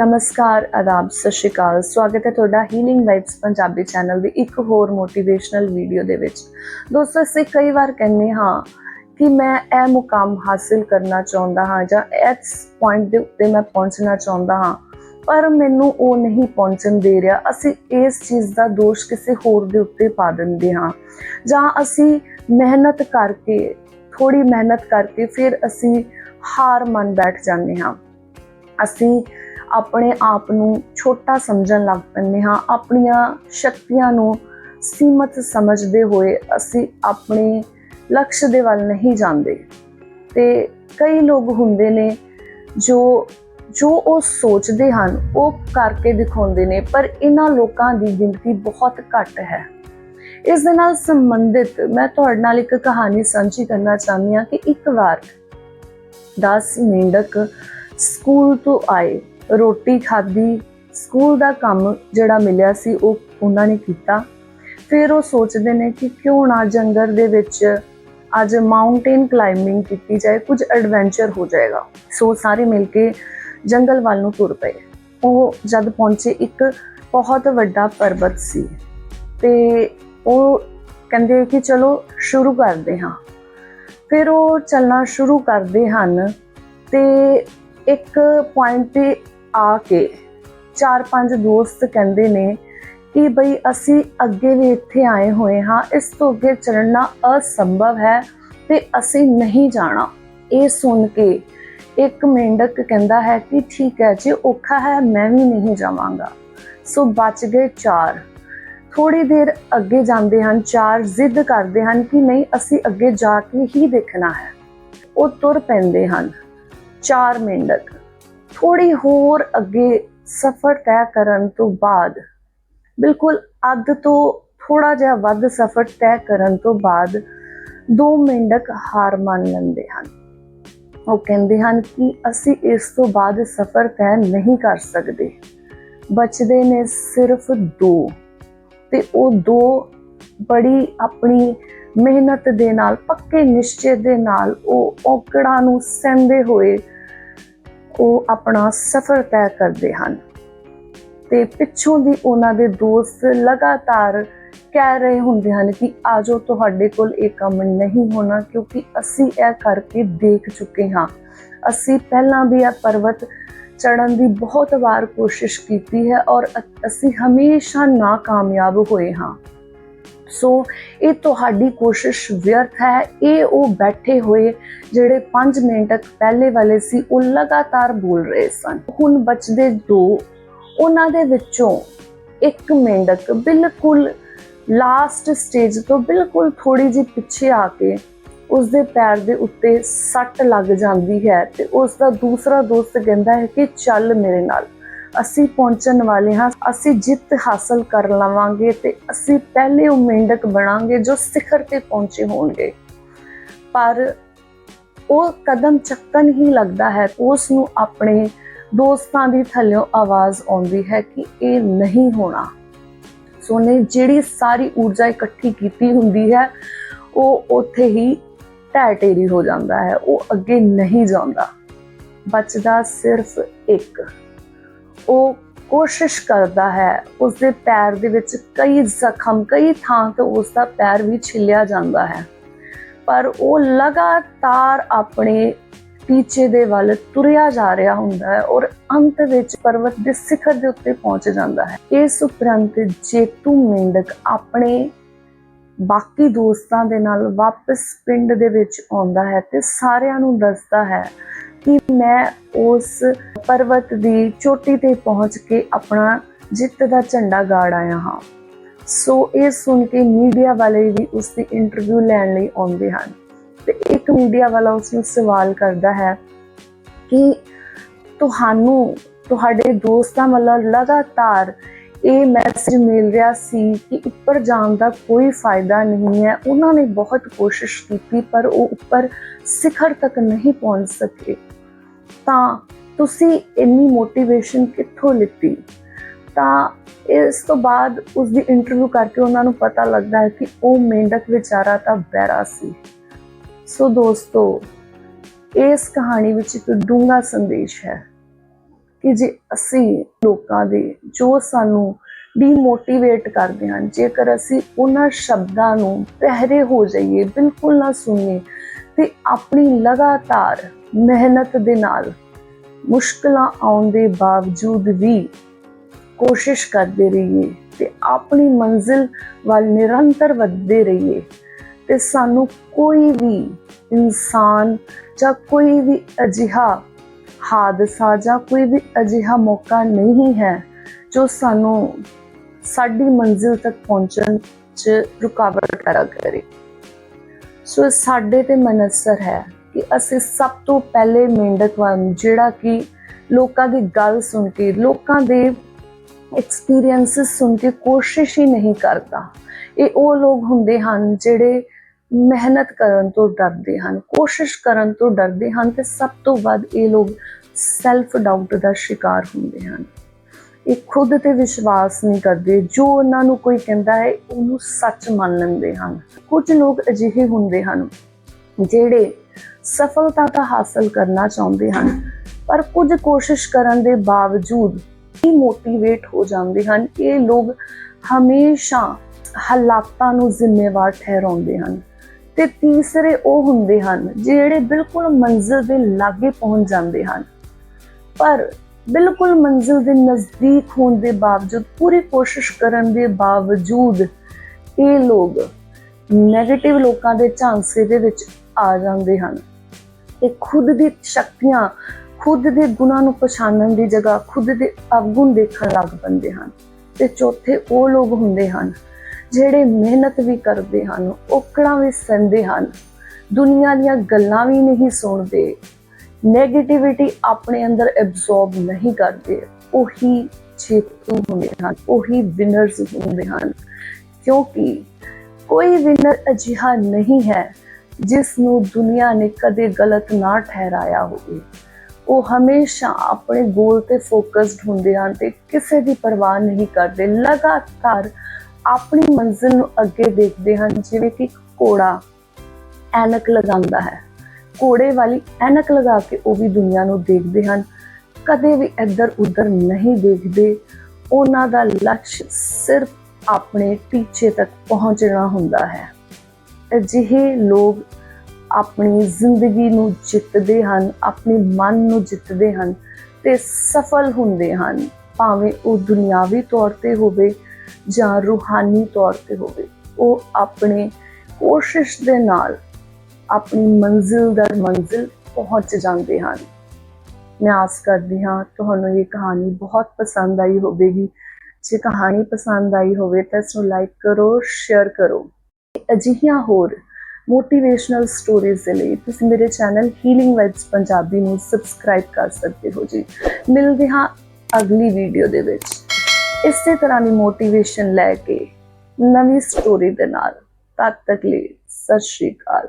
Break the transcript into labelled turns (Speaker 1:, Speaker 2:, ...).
Speaker 1: ਨਮਸਕਾਰ, ਆਦਾਬ, ਸਤਿ ਸ਼੍ਰੀ ਅਕਾਲ। ਸਵਾਗਤ ਹੈ ਤੁਹਾਡਾ ਹੀਲਿੰਗ ਵਾਈਬਸ ਪੰਜਾਬੀ ਚੈਨਲ ਦੀ ਇੱਕ ਹੋਰ ਮੋਟੀਵੇਸ਼ਨਲ ਵੀਡੀਓ ਦੇ ਵਿੱਚ। ਦੋਸਤੋ, ਅਸੀਂ ਕਈ ਵਾਰ ਕਹਿੰਦੇ ਹਾਂ ਕਿ ਮੈਂ ਇਹ ਮੁਕਾਮ ਹਾਸਿਲ ਕਰਨਾ ਚਾਹੁੰਦਾ ਹਾਂ ਜਾਂ ਇਸ ਪੁਆਇੰਟ ਦੇ ਉੱਤੇ ਮੈਂ ਪਹੁੰਚਣਾ ਚਾਹੁੰਦਾ ਹਾਂ, ਪਰ ਮੈਨੂੰ ਉਹ ਨਹੀਂ ਪਹੁੰਚਣ ਦੇ ਰਿਹਾ। ਅਸੀਂ ਇਸ ਚੀਜ਼ ਦਾ ਦੋਸ਼ ਕਿਸੇ ਹੋਰ ਦੇ ਉੱਤੇ ਪਾ ਦਿੰਦੇ ਹਾਂ। ਜਾਂ ਅਸੀਂ ਮਿਹਨਤ ਕਰਕੇ ਥੋੜੀ ਮਿਹਨਤ ਕਰਕੇ ਫਿਰ ਅਸੀਂ ਹਾਰ ਮੰਨ ਬੈਠ ਜਾਂਦੇ ਹਾਂ। ਅਸੀਂ ਆਪਣੇ ਆਪ ਨੂੰ ਛੋਟਾ ਸਮਝਣ ਲੱਗ ਪੈਂਦੇ ਹਾਂ। ਆਪਣੀਆਂ ਸ਼ਕਤੀਆਂ ਨੂੰ ਸੀਮਤ ਸਮਝਦੇ ਹੋਏ ਅਸੀਂ ਆਪਣੇ ਲਕਸ਼ ਦੇ ਵੱਲ ਨਹੀਂ ਜਾਂਦੇ। ਤੇ ਕਈ ਲੋਕ ਹੁੰਦੇ ਨੇ ਜੋ ਜੋ ਉਹ ਸੋਚਦੇ ਹਨ, ਉਹ ਕਰਕੇ ਦਿਖਾਉਂਦੇ ਨੇ, ਪਰ ਇਹਨਾਂ ਲੋਕਾਂ ਦੀ ਗਿਣਤੀ ਬਹੁਤ ਘੱਟ ਹੈ। ਇਸ ਦੇ ਨਾਲ ਸੰਬੰਧਿਤ ਮੈਂ ਤੁਹਾਡੇ ਨਾਲ ਇੱਕ ਕਹਾਣੀ ਸਾਂਝੀ ਕਰਨਾ ਚਾਹੁੰਦੀ ਹਾਂ ਕਿ ਇੱਕ ਵਾਰ 10 ਮੇਂਢਕ ਸਕੂਲ ਤੋਂ ਆਏ ਰੋਟੀ ਖਾਧੀ, ਸਕੂਲ ਦਾ ਕੰਮ ਜਿਹੜਾ ਮਿਲਿਆ ਸੀ ਉਹ ਉਹਨਾਂ ਨੇ ਕੀਤਾ। ਫਿਰ ਉਹ ਸੋਚਦੇ ਨੇ ਕਿ ਕਿਉਂ ਨਾ ਜੰਗਲ ਦੇ ਵਿੱਚ ਅੱਜ ਮਾਊਂਟੇਨ ਕਲਾਈਮਿੰਗ ਕੀਤੀ ਜਾਏ, ਕੁਝ ਐਡਵੈਂਚਰ ਹੋ ਜਾਏਗਾ। ਸੋ ਸਾਰੇ ਮਿਲ ਕੇ ਜੰਗਲ ਵੱਲ ਨੂੰ ਤੁਰ ਪਏ। ਉਹ ਜਦ ਪਹੁੰਚੇ, ਇੱਕ ਬਹੁਤ ਵੱਡਾ ਪਰਬਤ ਸੀ। ਤੇ ਉਹ ਕਹਿੰਦੇ ਕਿ ਚਲੋ ਸ਼ੁਰੂ ਕਰਦੇ ਹਾਂ। ਫਿਰ ਉਹ ਚੱਲਣਾ ਸ਼ੁਰੂ ਕਰਦੇ ਹਨ ਤੇ ਇੱਕ ਪੁਆਇੰਟ ਤੇ ਆ ਕੇ ਚਾਰ ਪੰਜ ਦੋਸਤ ਕਹਿੰਦੇ ਨੇ ਕਿ ਬਈ ਅਸੀਂ ਅੱਗੇ ਵੀ ਇੱਥੇ ਆਏ ਹੋਏ ਹਾਂ, ਇਸ ਤੋਂ ਅੱਗੇ ਚੱਲਣਾ ਅਸੰਭਵ ਹੈ ਤੇ ਅਸੀਂ ਨਹੀਂ ਜਾਣਾ। ਇਹ ਸੁਣ ਕੇ ਇੱਕ ਮੇਂਢਕ ਕਹਿੰਦਾ ਹੈ ਕਿ ਠੀਕ ਹੈ, ਜੇ ਔਖਾ ਹੈ ਮੈਂ ਵੀ ਨਹੀਂ ਜਾਵਾਂਗਾ। ਸੋ ਬਚ ਗਏ ਚਾਰ। ਥੋੜੀ ਦੇਰ ਅੱਗੇ ਜਾਂਦੇ ਹਨ, ਚਾਰ ਜ਼ਿੱਦ ਕਰਦੇ ਹਨ ਕਿ ਨਹੀਂ, ਅਸੀਂ ਅੱਗੇ ਜਾ ਕੇ ਹੀ ਦੇਖਣਾ ਹੈ। ਉਹ ਤੁਰ ਪੈਂਦੇ ਹਨ, ਚਾਰ ਮੇਂਢਕ। ਥੋੜੀ ਹੋਰ ਅੱਗੇ ਸਫ਼ਰ ਤੈਅ ਕਰਨ ਤੋਂ ਬਾਅਦ, ਬਿਲਕੁਲ ਅੱਧ ਤੋਂ ਥੋੜਾ ਜਿਹਾ ਵੱਧ ਸਫ਼ਰ ਤੈਅ ਕਰਨ ਤੋਂ ਬਾਅਦ ਦੋ ਮੇਂਢਕ ਹਾਰ ਮੰਨ ਲੈਂਦੇ ਹਨ। ਉਹ ਕਹਿੰਦੇ ਹਨ ਕਿ ਅਸੀਂ ਇਸ ਤੋਂ ਬਾਅਦ ਸਫ਼ਰ ਤੈਅ ਨਹੀਂ ਕਰ ਸਕਦੇ। ਬਚਦੇ ਨੇ ਸਿਰਫ ਦੋ ਤੇ ਉਹ ਦੋ ਬੜੀ ਆਪਣੀ ਮਿਹਨਤ ਦੇ ਨਾਲ, ਪੱਕੇ ਨਿਸ਼ਚੇ ਦੇ ਨਾਲ ਉਹ ਔਕੜਾਂ ਨੂੰ ਸਹਿੰਦੇ ਹੋਏ ਉਹ ਆਪਣਾ ਸਫ਼ਰ ਤੈਅ ਕਰਦੇ ਹਨ। ਤੇ ਪਿੱਛੋਂ ਦੀ ਉਹਨਾਂ ਦੇ ਦੋਸਤ ਲਗਾਤਾਰ ਕਹਿ ਰਹੇ ਹੁੰਦੇ ਹਨ ਕਿ ਆਜੋ ਤੁਹਾਡੇ ਕੋਲ ਇਹ ਕੰਮ ਨਹੀਂ ਹੋਣਾ ਕਿਉਂਕਿ ਅਸੀਂ ਇਹ ਕਰਕੇ ਦੇਖ ਚੁੱਕੇ ਹਾਂ। ਅਸੀਂ ਪਹਿਲਾਂ ਵੀ ਇਹ ਪਰਵਤ ਚੜਨ ਦੀ ਬਹੁਤ ਵਾਰ ਕੋਸ਼ਿਸ਼ ਕੀਤੀ ਹੈ ਔਰ ਅ- ਅਸੀਂ ਹਮੇਸ਼ਾ ਨਾਕਾਮਯਾਬ ਹੋਏ ਹਾਂ। ਸੋ ਇਹ ਤੁਹਾਡੀ ਕੋਸ਼ਿਸ਼ ਵਿਅਰਥ ਹੈ। ਇਹ ਉਹ ਬੈਠੇ ਹੋਏ ਜਿਹੜੇ 5 ਮਿੰਟ ਪਹਿਲੇ ਵਾਲੇ ਸੀ, ਉਹ ਲਗਾਤਾਰ ਬੋਲ ਰਹੇ ਸਨ। ਹੁਣ ਬਚਦੇ ਦੋ। ਉਹਨਾਂ ਦੇ ਵਿੱਚੋਂ ਇੱਕ ਮੇਂਢਕ ਬਿਲਕੁਲ ਲਾਸਟ ਸਟੇਜ ਤੋਂ ਬਿਲਕੁਲ ਥੋੜੀ ਜਿਹੀ ਪਿੱਛੇ ਆ ਕੇ ਉਸ ਦੇ ਪੈਰ ਦੇ ਉੱਤੇ ਸੱਟ ਲੱਗ ਜਾਂਦੀ ਹੈ ਤੇ ਉਸ ਦਾ ਦੂਸਰਾ ਦੋਸਤ ਕਹਿੰਦਾ ਹੈ ਕਿ ਚੱਲ ਮੇਰੇ ਨਾਲ। ਅਸੀਂ ਪਹੁੰਚਣ ਵਾਲੇ ਹਾਂ, ਅਸੀਂ ਜਿੱਤ ਹਾਸਲ ਕਰ ਲਵਾਂਗੇ ਤੇ ਅਸੀਂ ਪਹਿਲੇ ਉਹ ਮੇਂਢਕ ਬਣਾਂਗੇ ਜੋ ਸਿਖਰ ਤੇ ਪਹੁੰਚੇ ਹੋਣਗੇ। ਪਰ ਉਹ ਕਦਮ ਚੱਕਣ ਹੀ ਲੱਗਦਾ ਹੈ, ਉਸ ਨੂੰ ਆਪਣੇ ਦੋਸਤਾਂ ਦੀ ਥੱਲਿਓਂ ਆਵਾਜ਼ ਆਉਂਦੀ ਹੈ ਕਿ ਇਹ ਨਹੀਂ ਹੋਣਾ। ਸੋ ਨੇ ਜਿਹੜੀ ਸਾਰੀ ਊਰਜਾ ਇਕੱਠੀ ਕੀਤੀ ਹੁੰਦੀ ਹੈ, ਉਹ ਉੱਥੇ ਹੀ ਢਹਿ ਢੇਰੀ ਹੋ ਜਾਂਦਾ ਹੈ, ਉਹ ਅੱਗੇ ਨਹੀਂ ਜਾਂਦਾ। ਬਚਦਾ ਸਿਰਫ ਇੱਕ। ਉਹ ਕੋਸ਼ਿਸ਼ ਕਰਦਾ ਹੈ ਉਸ ਦੇ ਪੈਰ ਦੇ ਵਿੱਚ ਕਈ ਜ਼ਖਮ, ਕਈ ਥਾਂ ਤੋਂ ਉਸ ਦਾ ਪੈਰ ਵੀ ਛਿੱਲਿਆ ਜਾਂਦਾ ਹੈ। ਪਰ ਉਹ ਲਗਾਤਾਰ ਆਪਣੇ ਟੀਚੇ ਦੇ ਵੱਲ ਤੁਰਿਆ ਜਾ ਰਿਹਾ ਹੁੰਦਾ ਹੈ ਔਰ ਅੰਤ ਵਿੱਚ ਪਰਵਤ ਦੇ ਸਿਖਰ ਦੇ ਉੱਤੇ ਪਹੁੰਚ ਜਾਂਦਾ ਹੈ। ਇਸ ਉਪਰੰਤ ਜੇਤੂ ਮੇਂਢਕ ਆਪਣੇ ਬਾਕੀ ਦੋਸਤਾਂ ਦੇ ਨਾਲ ਵਾਪਸ ਪਿੰਡ ਦੇ ਵਿੱਚ ਆਉਂਦਾ ਹੈ ਤੇ ਸਾਰਿਆਂ ਨੂੰ ਦੱਸਦਾ ਹੈ ਕਿ ਮੈਂ ਉਸ ਪਰਬਤ ਦੀ ਚੋਟੀ ਤੇ ਪਹੁੰਚ ਕੇ ਆਪਣਾ ਜਿੱਤ ਦਾ ਝੰਡਾ ਗਾੜ ਆਇਆ ਹਾਂ। ਸੋ ਇਹ ਸੁਣ ਕੇ ਮੀਡੀਆ ਵਾਲੇ ਵੀ ਉਸ ਦੀ ਇੰਟਰਵਿਊ ਲੈਣ ਲਈ ਆਉਂਦੇ ਹਨ। ਤੇ ਇੱਕ ਮੀਡੀਆ ਵਾਲਾ ਉਸ ਨੂੰ ਸਵਾਲ ਕਰਦਾ ਹੈ ਕਿ ਤੁਹਾਨੂੰ, ਤੁਹਾਡੇ ਦੋਸਤਾਂ ਵੱਲੋਂ ਲਗਾਤਾਰ ਇਹ ਮੈਸੇਜ ਮਿਲ ਰਿਹਾ ਸੀ ਕਿ ਉੱਪਰ ਜਾਣ ਦਾ ਕੋਈ ਫਾਇਦਾ ਨਹੀਂ ਹੈ। ਉਹਨਾਂ ਨੇ ਬਹੁਤ ਕੋਸ਼ਿਸ਼ ਕੀਤੀ, ਪਰ ਉਹ ਉੱਪਰ ਸਿਖਰ ਤੱਕ ਨਹੀਂ ਪਹੁੰਚ ਸਕੇ। ਤਾਂ ਤੁਸੀਂ ਇੰਨੀ ਮੋਟੀਵੇਸ਼ਨ ਕਿੱਥੋਂ ਲਿੱਤੀ? ਤਾਂ ਇਸ ਤੋਂ ਬਾਅਦ ਉਸ ਦੀ ਇੰਟਰਵਿਊ ਕਰਕੇ ਉਹਨਾਂ ਨੂੰ ਪਤਾ ਲੱਗਦਾ ਹੈ ਕਿ ਉਹ ਮੇਂਢਕ ਵਿਚਾਰਾ ਤਾਂ ਬੈਰਾ ਸੀ। ਸੋ ਦੋਸਤੋ, ਇਸ ਕਹਾਣੀ ਵਿੱਚ ਇੱਕ ਡੂੰਘਾ ਸੰਦੇਸ਼ ਹੈ ਕਿ ਜੇ ਅਸੀਂ ਲੋਕਾਂ ਦੇ, ਜੋ ਸਾਨੂੰ ਡੀਮੋਟੀਵੇਟ ਕਰਦੇ ਹਨ, ਜੇਕਰ ਅਸੀਂ ਉਹਨਾਂ ਸ਼ਬਦਾਂ ਨੂੰ ਪਹਿਰੇ ਹੋ ਜਾਈਏ, ਬਿਲਕੁਲ ਨਾ ਸੁਣੀਏ, ਤੇ ਆਪਣੀ ਲਗਾਤਾਰ ਮਿਹਨਤ ਦੇ ਨਾਲ। ਮੁਸ਼ਕਲਾਂ ਆਉਣ ਦੇ ਬਾਵਜੂਦ ਵੀ ਕੋਸ਼ਿਸ਼ ਕਰਦੇ ਰਹੀਏ ਤੇ ਆਪਣੀ ਮੰਜ਼ਿਲ ਵੱਲ ਨਿਰੰਤਰ ਵਧਦੇ ਰਹੀਏ ਤੇ ਸਾਨੂੰ ਕੋਈ ਵੀ ਇਨਸਾਨ ਜਾਂ ਕੋਈ ਵੀ ਅਜਿਹਾ ਹਾਦਸਾ ਜਾਂ ਕੋਈ ਵੀ ਅਜਿਹਾ ਮੌਕਾ ਨਹੀਂ ਹੈ ਜੋ ਸਾਨੂੰ ਸਾਡੀ ਮੰਜ਼ਿਲ ਤੱਕ ਪਹੁੰਚਣ 'ਚ ਰੁਕਾਵਟ ਖੜਾ ਕਰੇ। ਸੋ ਇਹ ਸਾਡੇ ਤੇ ਮਨਸਰ ਹੈ ਕਿ ਅਸੀਂ ਸਭ ਤੋਂ ਪਹਿਲੇ ਮੇਂਢਕ ਬਣ ਜਿਹੜਾ ਕਿ ਲੋਕਾਂ ਦੀ ਗੱਲ ਸੁਣ ਕੇ, ਲੋਕਾਂ ਦੇ ਐਕਸਪੀਰੀਐਂਸਸ ਸੁਣ ਕੇ ਕੋਸ਼ਿਸ਼ ਹੀ ਨਹੀਂ ਕਰਦਾ। ਇਹ ਉਹ ਲੋਕ ਹੁੰਦੇ ਹਨ ਜਿਹੜੇ ਮਿਹਨਤ ਕਰਨ ਤੋਂ ਡਰਦੇ ਹਨ, ਕੋਸ਼ਿਸ਼ ਕਰਨ ਤੋਂ ਡਰਦੇ ਹਨ ਤੇ ਸਭ ਤੋਂ ਵੱਧ ਇਹ ਲੋਕ ਸੈਲਫ ਡਾਊਟ ਦਾ ਸ਼ਿਕਾਰ ਹੁੰਦੇ ਹਨ। ਇਹ ਖੁਦ ਤੇ ਵਿਸ਼ਵਾਸ ਨਹੀਂ ਕਰਦੇ, ਜੋ ਉਹਨਾਂ ਨੂੰ ਕੋਈ ਕਹਿੰਦਾ ਹੈ ਉਹਨੂੰ ਸੱਚ ਮੰਨ ਲੈਂਦੇ ਹਨ। ਕੁਝ ਲੋਕ ਅਜਿਹੇ ਹੁੰਦੇ ਹਨ ਜਿਹੜੇ ਸਫਲਤਾ ਤਾਂ ਹਾਸਲ ਕਰਨਾ ਚਾਹੁੰਦੇ ਹਨ, ਪਰ ਕੁਝ ਕੋਸ਼ਿਸ਼ ਕਰਨ ਦੇ ਬਾਵਜੂਦ ਹੀ ਮੋਟੀਵੇਟ ਹੋ ਜਾਂਦੇ ਹਨ। ਇਹ ਲੋਕ ਹਮੇਸ਼ਾ ਹਾਲਾਤਾਂ ਨੂੰ ਜ਼ਿੰਮੇਵਾਰ ਠਹਿਰਾਉਂਦੇ ਹਨ ਤੇ ਤੀਸਰੇ ਉਹ ਹੁੰਦੇ ਹਨ ਜਿਹੜੇ ਬਿਲਕੁਲ ਮੰਜ਼ਿਲ ਦੇ ਲਾਗੇ ਪਹੁੰਚ ਜਾਂਦੇ ਹਨ। ਪਰ ਬਿਲਕੁਲ ਮੰਜ਼ਿਲ ਦੇ ਨਜ਼ਦੀਕ ਹੋਣ ਦੇ ਬਾਵਜੂਦ, ਪੂਰੀ ਕੋਸ਼ਿਸ਼ ਕਰਨ ਦੇ ਬਾਵਜੂਦ ਇਹ ਲੋਕ 네ਗੇਟਿਵ ਲੋਕਾਂ ਦੇ ਝਾਂਸੇ ਦੇ ਵਿੱਚ ਆ ਜਾਂਦੇ ਹਨ। ਇਹ ਖੁਦ ਦੀ ਸ਼ਕਤੀਆਂ, ਖੁਦ ਦੇ ਗੁਣਾਂ ਨੂੰ ਪਛਾਣਨ ਦੀ ਜਗ੍ਹਾ ਖੁਦ ਦੇ ਅਵਗੁਣ ਦੇਖਣ ਲੱਗ ਪੈਂਦੇ ਹਨ। ਤੇ ਚੌਥੇ ਉਹ ਲੋਕ ਹੁੰਦੇ ਹਨ, ਜਿਹੜੇ ਮਿਹਨਤ ਵੀ ਕਰਦੇ ਹਨ, ਔਕੜਾਂ ਵੀ ਸਹਿੰਦੇ ਹਨ। ਦੁਨੀਆ ਦੀਆਂ ਗੱਲਾਂ ਵੀ ਨਹੀਂ ਸੁਣਦੇ। 네ਗੇਟਿਵਿਟੀ ਆਪਣੇ ਅੰਦਰ ਐਬਜ਼ੌਰਬ ਨਹੀਂ ਕਰਦੇ। ਉਹੀ ਜੇਤੂ ਹੁੰਦੇ ਹਨ, ਉਹੀ ਵਿਨਰਸ ਹੁੰਦੇ ਹਨ। ਕਿਉਂਕਿ ਕੋਈ ਵਿਨਰ ਅਜਿਹਾ ਨਹੀਂ ਹੈ ਜਿਸ ਨੂੰ ਦੁਨੀਆ ਨੇ ਕਦੇ ਗਲਤ ਨਾ ਠਹਿਰਾਇਆ ਹੋਵੇ। ਉਹ ਹਮੇਸ਼ਾ ਆਪਣੇ ਗੋਲ ਤੇ ਫੋਕਸਡ ਹੁੰਦੇ ਹਨ ਤੇ ਕਿਸੇ ਦੀ ਪਰਵਾਹ ਨਹੀਂ ਕਰਦੇ। ਲਗਾਤਾਰ ਆਪਣੀ ਮੰਜ਼ਿਲ ਨੂੰ ਅੱਗੇ ਦੇਖਦੇ ਹਨ, ਜਿਵੇਂ ਕਿ ਘੋੜਾ ਐਨਕ ਲਗਾਉਂਦਾ ਹੈ। ਘੋੜੇ ਵਾਲੀ ਐਨਕ ਲਗਾ ਕੇ ਉਹ ਵੀ ਦੁਨੀਆ ਨੂੰ ਦੇਖਦੇ ਹਨ। ਕਦੇ ਵੀ ਇੱਧਰ ਉੱਧਰ ਨਹੀਂ ਦੇਖਦੇ। ਉਹਨਾਂ ਦਾ ਲਕਸ਼ ਸਿਰਫ ਆਪਣੇ ਟੀਚੇ ਤੱਕ ਪਹੁੰਚਣਾ ਹੁੰਦਾ ਹੈ। ਅਜਿਹੇ ਲੋਕ ਆਪਣੀ ਜ਼ਿੰਦਗੀ ਨੂੰ ਜਿੱਤਦੇ ਹਨ, ਆਪਣੇ ਮਨ ਨੂੰ ਜਿੱਤਦੇ ਹਨ ਤੇ ਸਫਲ ਹੁੰਦੇ ਹਨ, ਭਾਵੇਂ ਉਹ ਦੁਨਿਆਵੀ ਤੌਰ ਤੇ ਹੋਵੇ ਜਾਂ ਰੂਹਾਨੀ ਤੌਰ ਤੇ ਹੋਵੇ। ਉਹ ਆਪਣੇ ਕੋਸ਼ਿਸ਼ ਦੇ ਨਾਲ ਆਪਣੀ ਮੰਜ਼ਿਲ ਦਰ ਮੰਜ਼ਿਲ ਪਹੁੰਚ ਜਾਂਦੇ ਹਨ। ਮੈਂ ਆਸ ਕਰਦੀ ਹਾਂ, ਤੁਹਾਨੂੰ ਇਹ ਕਹਾਣੀ ਬਹੁਤ ਪਸੰਦ ਆਈ ਹੋਵੇਗੀ। ਜੇ ਕਹਾਣੀ ਪਸੰਦ ਆਈ ਹੋਵੇ ਤਾਂ ਇਸ ਨੂੰ ਲਾਈਕ ਕਰੋ ਸ਼ੇਅਰ ਕਰੋ। ਅਜਿਹੀਆਂ ਹੋਰ ਮੋਟੀਵੇਸ਼ਨਲ ਸਟੋਰੀਜ਼ ਦੇ ਲਈ ਤੁਸੀਂ ਮੇਰੇ ਚੈਨਲ ਹੀਲਿੰਗ ਵਾਈਬਸ ਪੰਜਾਬੀ ਨੂੰ ਸਬਸਕ੍ਰਾਈਬ ਕਰ ਸਕਦੇ ਹੋ ਜੀ। ਮਿਲਦੇ ਹਾਂ ਅਗਲੀ ਵੀਡੀਓ ਦੇ ਵਿੱਚ। ਇਸੇ ਤਰ੍ਹਾਂ ਦੀ ਮੋਟੀਵੇਸ਼ਨ ਲੈ ਕੇ ਨਵੀਂ ਸਟੋਰੀ ਦੇ ਨਾਲ। ਤਦ ਤੱਕ ਲਈ ਸਤਿ ਸ਼੍ਰੀ ਅਕਾਲ।